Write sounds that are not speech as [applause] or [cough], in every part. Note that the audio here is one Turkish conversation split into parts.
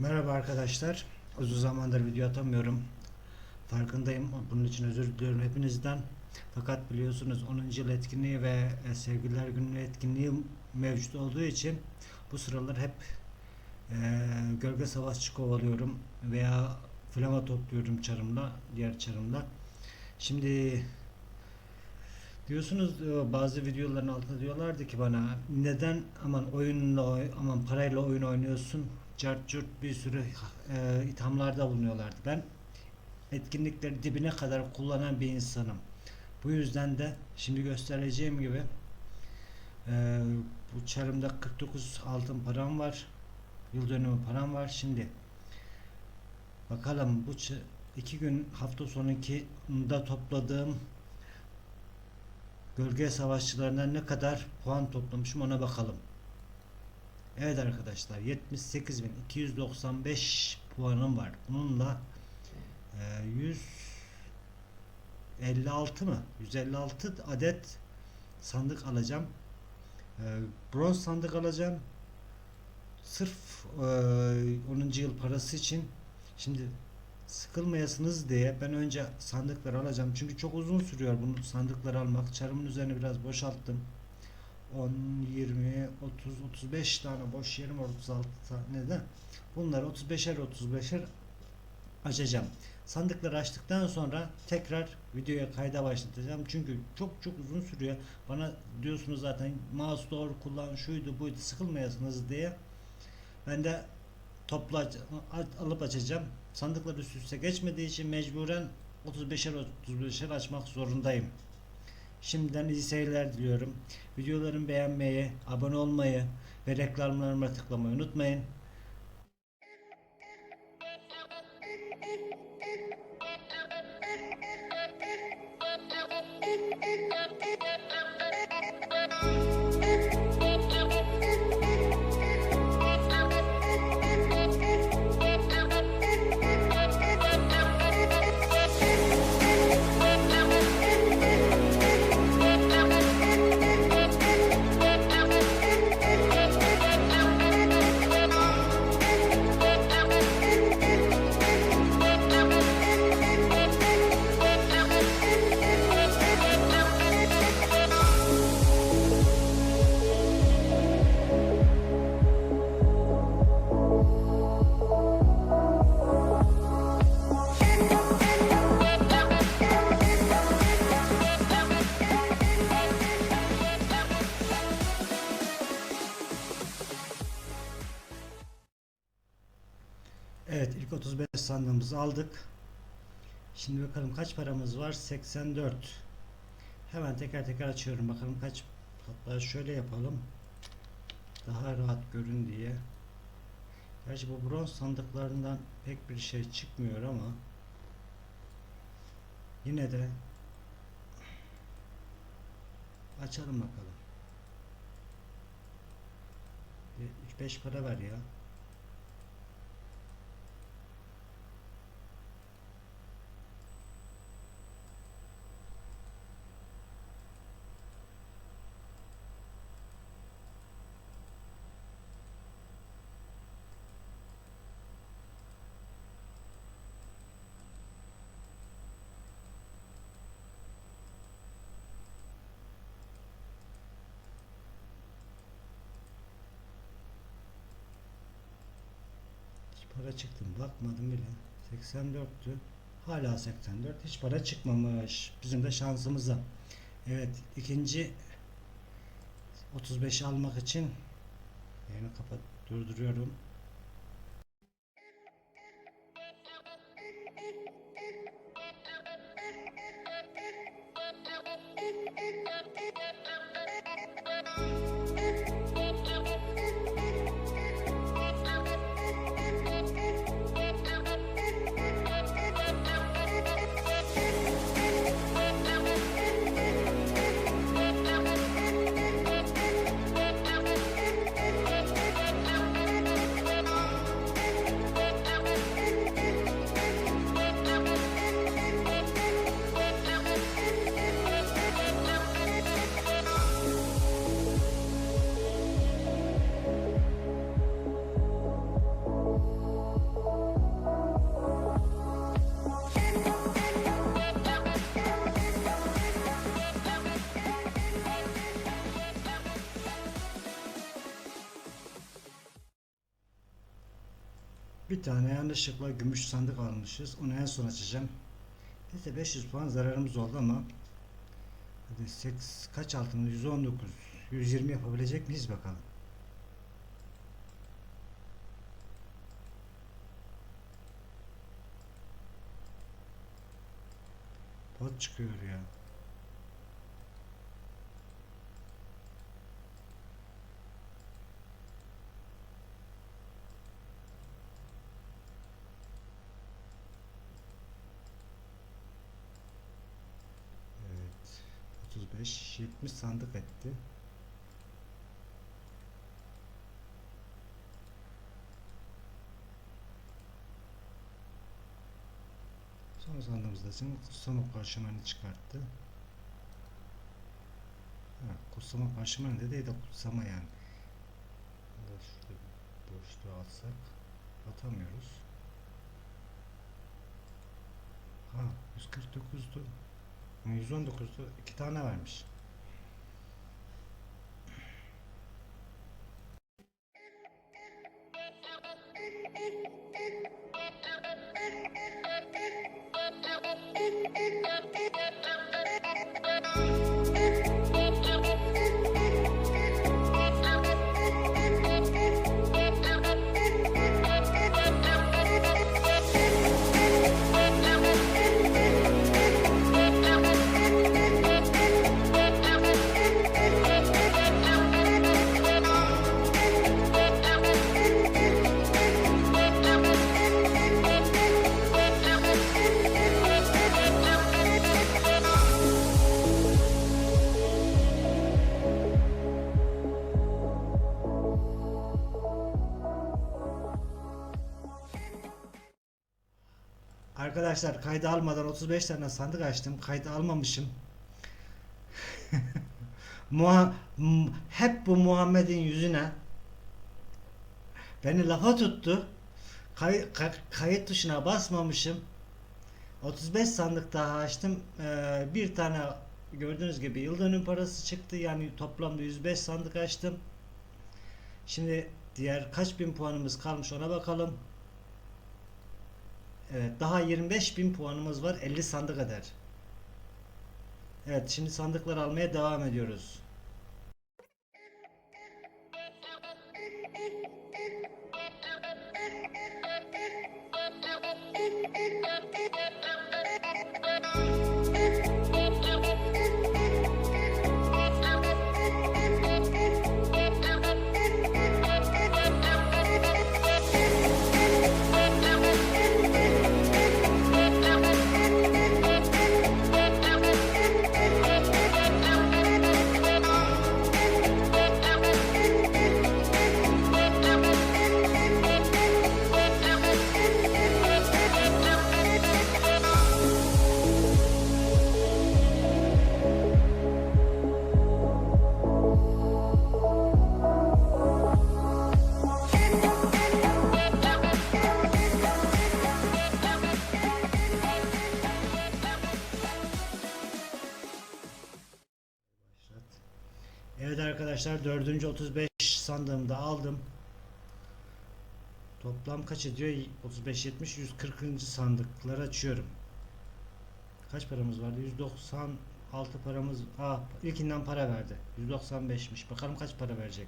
Merhaba arkadaşlar. Uzun zamandır video atamıyorum. Farkındayım. Bunun için özür diliyorum hepinizden. Fakat biliyorsunuz 10. yıl etkinliği ve e, Sevgililer Günü etkinliği mevcut olduğu için bu sıralar hep e, gölge savaşçı kovalıyorum veya flama topluyorum çarımla, diğer çarımla. Şimdi Diyorsunuz e, bazı videoların altında diyorlardı ki bana neden aman oyunla oy- aman parayla oyun oynuyorsun cart curt bir sürü e, ithamlarda bulunuyorlardı. Ben etkinlikleri dibine kadar kullanan bir insanım. Bu yüzden de şimdi göstereceğim gibi e, bu çarımda 49 altın param var. Yıl dönümü param var. Şimdi bakalım bu iki gün hafta sonuki da topladığım Gölge savaşçılarından ne kadar puan toplamışım ona bakalım. Evet arkadaşlar 78.295 puanım var. Bununla e, 156 mı? 156 adet sandık alacağım. E, bronz sandık alacağım. Sırf e, 10. yıl parası için şimdi sıkılmayasınız diye ben önce sandıkları alacağım. Çünkü çok uzun sürüyor bunu sandıkları almak. Çarımın üzerine biraz boşalttım. 10, 20, 30, 35 tane boş yerim var 36 tane de. Bunları 35'er 35'er açacağım. Sandıkları açtıktan sonra tekrar videoya kayda başlatacağım. Çünkü çok çok uzun sürüyor. Bana diyorsunuz zaten mouse doğru kullan şuydu buydu sıkılmayasınız diye. Ben de toplu aç- alıp açacağım. Sandıklar üst üste geçmediği için mecburen 35'er 35'er açmak zorundayım. Şimdiden iyi seyirler diliyorum. Videolarımı beğenmeyi, abone olmayı ve reklamlarıma tıklamayı unutmayın. Aldık. Şimdi bakalım kaç paramız var? 84. Hemen teker teker açıyorum. Bakalım kaç. Hatta şöyle yapalım. Daha rahat görün diye. Gerçi bu bronz sandıklarından pek bir şey çıkmıyor ama yine de açalım bakalım. 3-5 para ver ya. Para çıktı mı? Bakmadım bile. 84'tü. Hala 84. Hiç para çıkmamış. Bizim de şansımıza. Evet. ikinci 35 almak için yayını kapat durduruyorum. Bir tane yanlışlıkla gümüş sandık almışız. Onu en son açacağım. Neyse 500 puan zararımız oldu ama Hadi 8 kaç altın? 119. 120 yapabilecek miyiz bakalım. Pot çıkıyor ya. Evet. 35 70 sandık etti. Son sandığımızda için kutsama parşömeni çıkarttı. Ha, kutsama parşömeni de değil de kutsama yani. Şurada boşluğu alsak atamıyoruz. Ha 149'du. 119'du. iki tane vermiş. Arkadaşlar kaydı almadan 35 tane sandık açtım. Kaydı almamışım. [laughs] Muha hep bu Muhammed'in yüzüne beni lafa tuttu. Kay- ka- kayıt tuşuna basmamışım. 35 sandık daha açtım. Ee, bir tane gördüğünüz gibi yıl dönüm parası çıktı. Yani toplamda 105 sandık açtım. Şimdi diğer kaç bin puanımız kalmış ona bakalım. Evet daha 25 bin puanımız var 50 sandık eder. Evet şimdi sandıklar almaya devam ediyoruz. Arkadaşlar dördüncü 35 sandığımda aldım. Toplam kaç ediyor? 35 70 140. sandıkları açıyorum. Kaç paramız vardı? 196 paramız. Aa ilkinden para verdi. 195'miş. Bakalım kaç para verecek.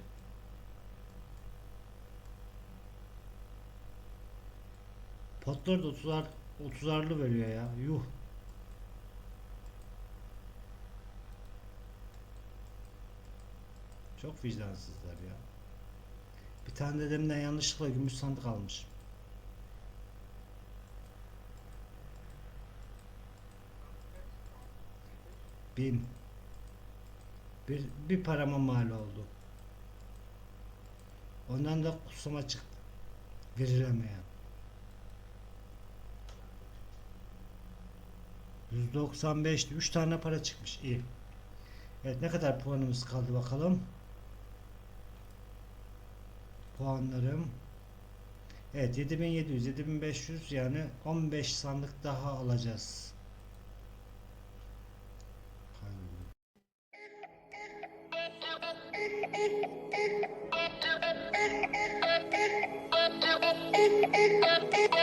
Potlar da 30'ar 30'arlı veriyor ya. Yuh. Çok vicdansızlar ya. Bir tane dedemden yanlışlıkla gümüş sandık almış. Bin. Bir, bir parama mal oldu. Ondan da kusuma çıktı. Verilemeyen. 195'ti. 3 tane para çıkmış. İyi. Evet ne kadar puanımız kaldı bakalım. Puanlarım. Evet 7700 7500 yani 15 sandık daha alacağız. Thank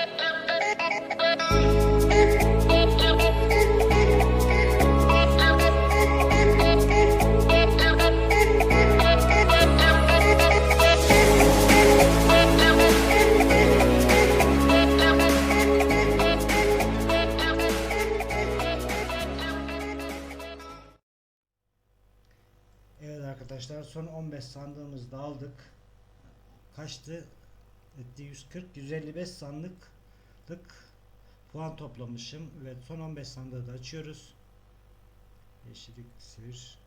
son 15 sandığımızı da aldık. Kaçtı? Etti 140 155 sandıklık puan toplamışım. Evet son 15 sandığı da açıyoruz. Yeşillik sivir.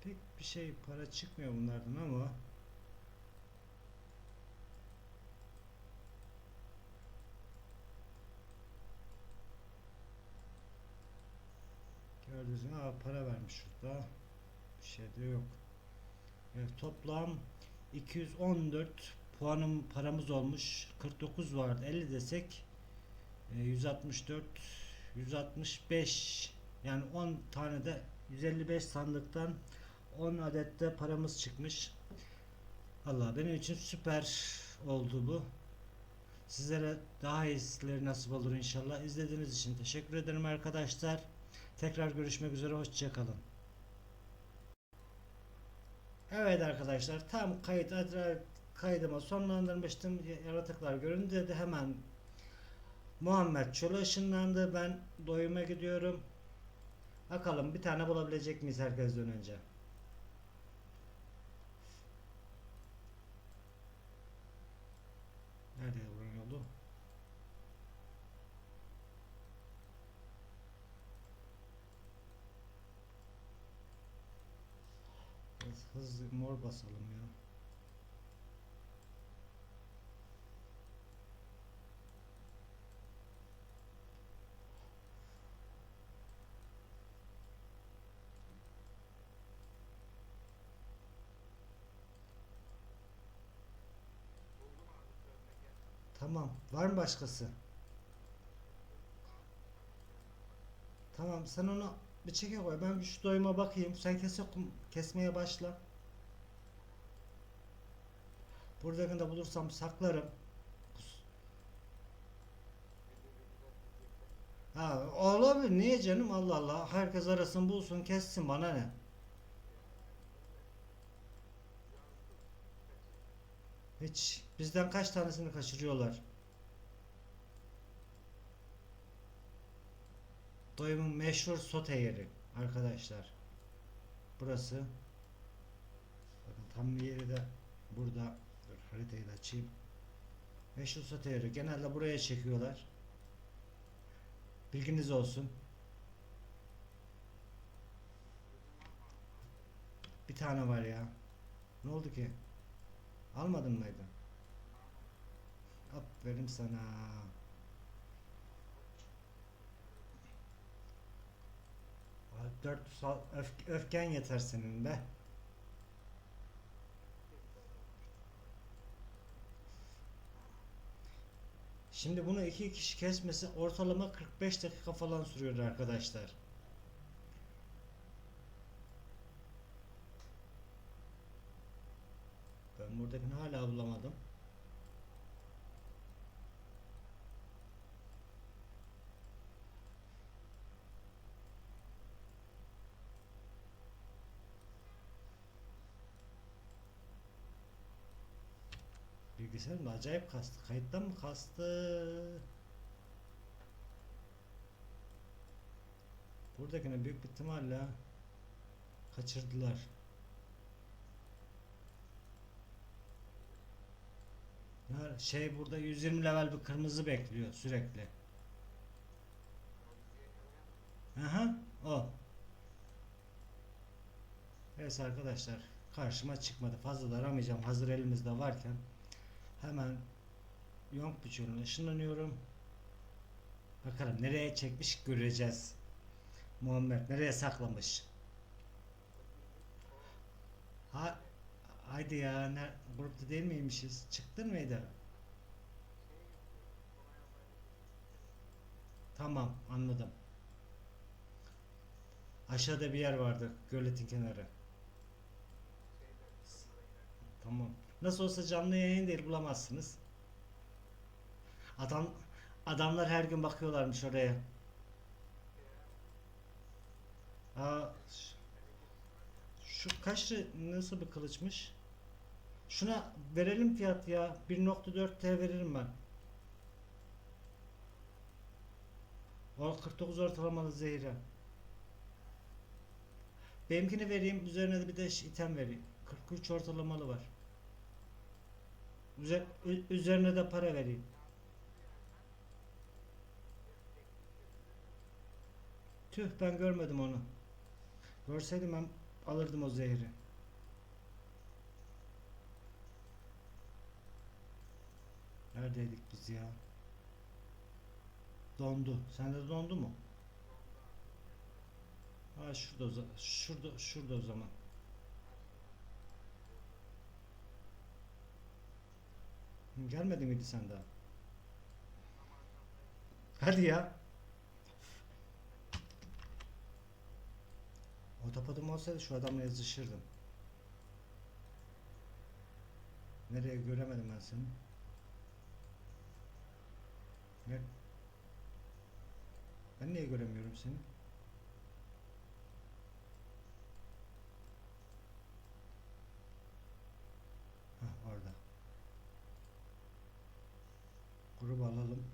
Pek bir şey para çıkmıyor bunlardan ama Gördüğünüz gibi para vermiş şurada. Bir şey de yok. Evet, toplam 214 puanım paramız olmuş. 49 vardı. 50 desek e, 164 165 yani 10 tane de 155 sandıktan 10 adette paramız çıkmış. Allah benim için süper oldu bu. Sizlere daha iyisileri nasip olur inşallah. İzlediğiniz için teşekkür ederim arkadaşlar. Tekrar görüşmek üzere. Hoşçakalın. Evet arkadaşlar tam kayıt adres kaydıma sonlandırmıştım. Yaratıklar göründü dedi. Hemen Muhammed Çol'a ışınlandı. Ben doyuma gidiyorum. Bakalım bir tane bulabilecek miyiz herkesten önce? Nerede Biraz hızlı mor basalım ya. Tamam. Var mı başkası? Tamam sen onu bir çeke koy. Ben şu doyuma bakayım. Sen kese, kesmeye başla. Buradakini de bulursam saklarım. Ha, olabilir. Niye canım? Allah Allah. Herkes arasın bulsun kessin bana ne? Hiç. Bizden kaç tanesini kaçırıyorlar? Doyumun meşhur sote yeri arkadaşlar. Burası. Bakın tam yeri de burada. Dur haritayı da açayım. Meşhur sote yeri. Genelde buraya çekiyorlar. Bilginiz olsun. Bir tane var ya. Ne oldu ki? Almadın mıydı? Aferin sana. Dört sal öf- öfken yeter senin be. Şimdi bunu iki kişi kesmesi ortalama 45 dakika falan sürüyor arkadaşlar. Ben buradakini hala bulamadım. Mı acayip kastı. Kayıttan mı kastı? Buradakine büyük bir ihtimalle kaçırdılar. Ya şey burada 120 level bir kırmızı bekliyor sürekli. Aha o. Evet arkadaşlar karşıma çıkmadı. Fazla da aramayacağım. Hazır elimizde varken hemen Yonk buçuğuna ışınlanıyorum. Bakalım nereye çekmiş göreceğiz. Muhammed nereye saklamış? Ha haydi ya ne, grupta değil miymişiz? Çıktın mıydı? Tamam anladım. Aşağıda bir yer vardı göletin kenarı. Tamam. Nasıl olsa canlı yayın değil bulamazsınız. Adam adamlar her gün bakıyorlarmış oraya. Aa, şu kaç nasıl bir kılıçmış? Şuna verelim fiyat ya. 1.4T veririm ben. O 49 ortalamalı zehire. Benimkini vereyim. Üzerine de bir de item vereyim. 43 ortalamalı var. Üzerine de para vereyim. Tüh ben görmedim onu. Görseydim ben alırdım o zehri. Neredeydik biz ya? Dondu. Sende de dondu mu? Ha şurada şurada şurada o zaman. Gelmedi miydi sen daha? Hadi ya. Otopadım olsaydı şu adamla yazışırdım. Nereye göremedim ben seni? Ne? Ben niye göremiyorum seni? Hah orada. Grubu alalım.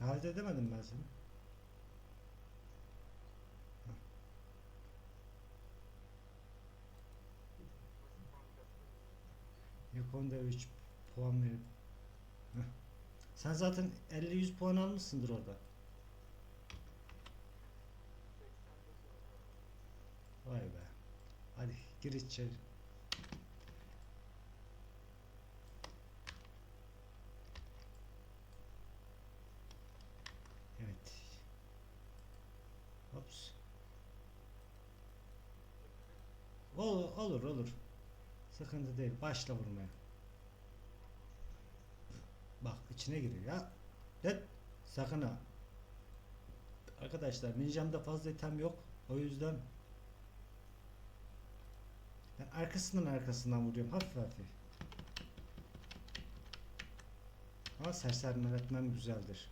Davet edemedim ben seni. Hah. Yok onda 3 puan verip. Sen zaten 50-100 puan almışsındır orada. Vay be. Hadi gir içeri. Evet. Hops. Olur, olur, olur. Sıkıntı değil. Başla vurmaya. Bak içine giriyor ya. Lan sakın ha. Arkadaşlar ninjamda fazla item yok. O yüzden ben arkasından arkasından vuruyorum hafif hafif. Ama sersemletmem güzeldir.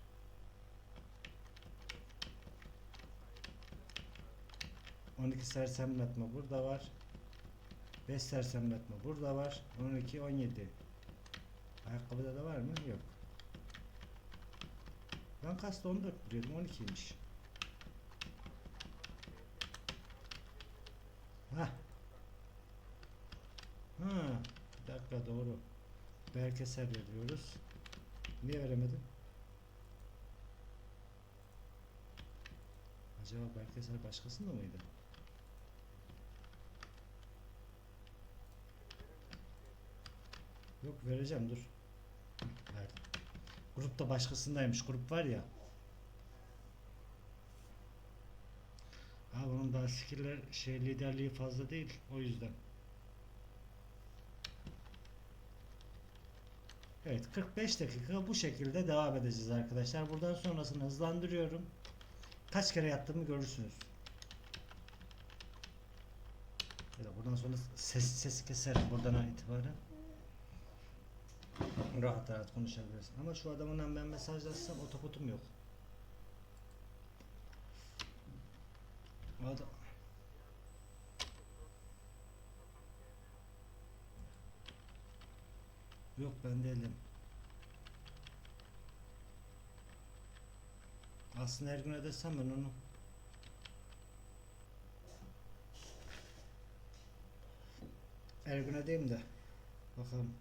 On iki sersemletme burada var. 5 sersemletme burada var. 12 17. Ayakkabıda da var mı? Yok. Ben kasta 14 biliyordum 12'ymiş. Hah. Ha, bir dakika doğru. Berkeser veriyoruz. Niye veremedim? Acaba Berkeser başkasında mıydı? Yok vereceğim dur. Verdim. Grupta başkasındaymış. Grup var ya. Ha bunun daha skiller şey liderliği fazla değil. O yüzden. Evet 45 dakika bu şekilde devam edeceğiz arkadaşlar. Buradan sonrasını hızlandırıyorum. Kaç kere yaptığımı görürsünüz. Buradan sonra ses sesi keserim buradan itibaren. Rahat rahat konuşabilirsin. Ama şu adamla ben mesajlaşsam otopotum yok. Adam... Yok ben değilim. Aslında her gün ödesem ben onu. Her gün ödeyeyim de. Bakalım.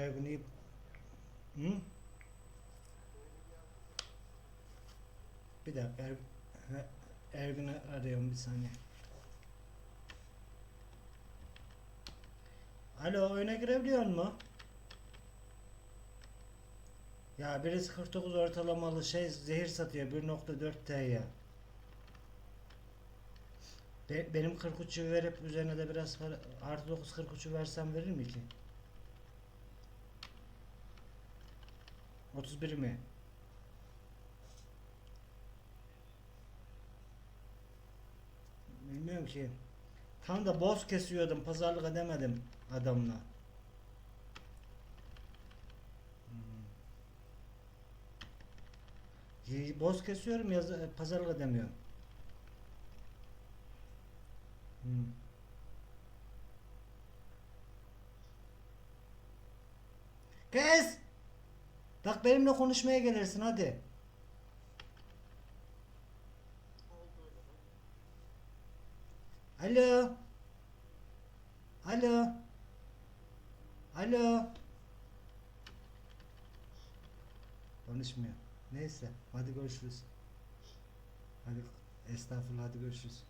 Ergun'u Hı? Bir dakika er, ha, Ergun'u arıyorum bir saniye. Alo oyuna girebiliyor mu? Ya birisi 49 ortalamalı şey zehir satıyor 1.4 T'ye. Be, benim 43'ü verip üzerine de biraz para, artı 9 43'ü versem verir mi ki? 31 mi? Bilmiyorum ki. Tam da boz kesiyordum. Pazarlık edemedim adamla. Hmm. Boz kesiyorum yaz e, pazarlık edemiyorum. Hmm. Kes! Bak benimle konuşmaya gelirsin hadi. Alo. Alo. Alo. Konuşmuyor. Neyse. Hadi görüşürüz. Hadi estağfurullah hadi görüşürüz.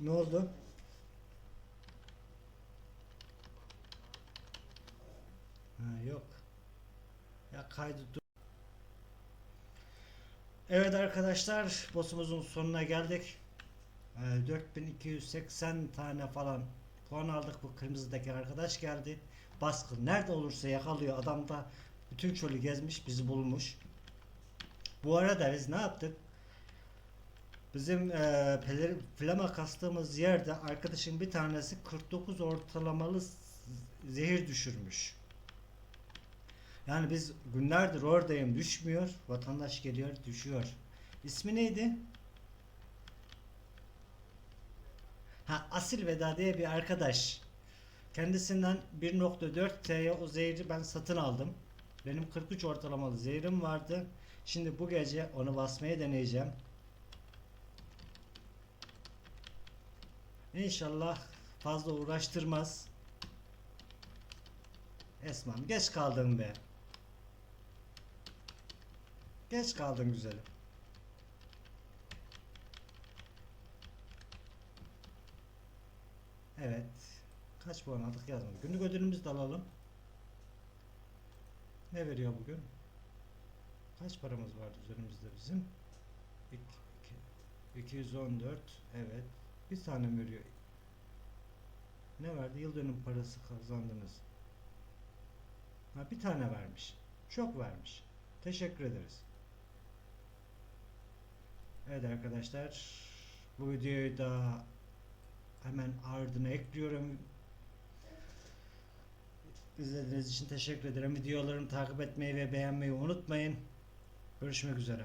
Ne oldu? Ha, yok. Ya kaydı. Evet arkadaşlar, boss'umuzun sonuna geldik. Ee, 4280 tane falan puan aldık. Bu kırmızıdaki arkadaş geldi. Baskın nerede olursa yakalıyor. Adam da bütün çölü gezmiş, bizi bulmuş. Bu arada biz ne yaptık? Bizim e, flama kastığımız yerde arkadaşın bir tanesi 49 ortalamalı zehir düşürmüş. Yani biz günlerdir oradayım düşmüyor. Vatandaş geliyor düşüyor. İsmi neydi? Ha Asil Veda diye bir arkadaş. Kendisinden 1.4 T'ye o zehri ben satın aldım. Benim 43 ortalamalı zehrim vardı. Şimdi bu gece onu basmaya deneyeceğim. İnşallah fazla uğraştırmaz. Esmam geç kaldın be. Geç kaldın güzelim. Evet. Kaç puan aldık yazmadı. Günlük ödülümüzü de alalım. Ne veriyor bugün? Kaç paramız vardı üzerimizde bizim? İki- iki- 214. Evet. Bir tane veriyor? Ne verdi? Yıl dönüm parası kazandınız. Ha, bir tane vermiş. Çok vermiş. Teşekkür ederiz. Evet arkadaşlar. Bu videoyu da hemen ardına ekliyorum. İzlediğiniz için teşekkür ederim. Videolarımı takip etmeyi ve beğenmeyi unutmayın. Görüşmek üzere.